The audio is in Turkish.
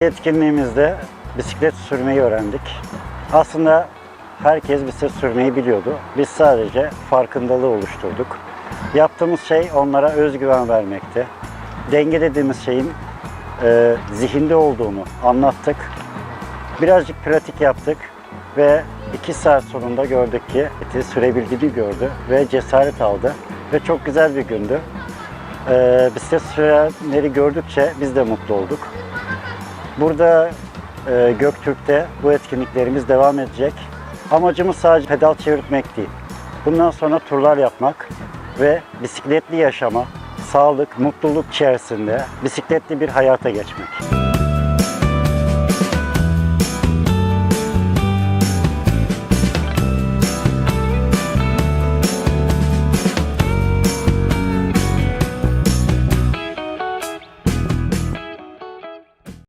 Etkinliğimizde bisiklet sürmeyi öğrendik. Aslında herkes bisiklet sürmeyi biliyordu. Biz sadece farkındalığı oluşturduk. Yaptığımız şey onlara özgüven vermekti. Denge dediğimiz şeyin e, zihinde olduğunu anlattık. Birazcık pratik yaptık ve iki saat sonunda gördük ki eti sürebildiğini gördü ve cesaret aldı. Ve çok güzel bir gündü. E, bisiklet sürenleri gördükçe biz de mutlu olduk. Burada e, Göktürk'te bu etkinliklerimiz devam edecek. Amacımız sadece pedal çevirtmek değil. Bundan sonra turlar yapmak ve bisikletli yaşama, sağlık, mutluluk içerisinde bisikletli bir hayata geçmek.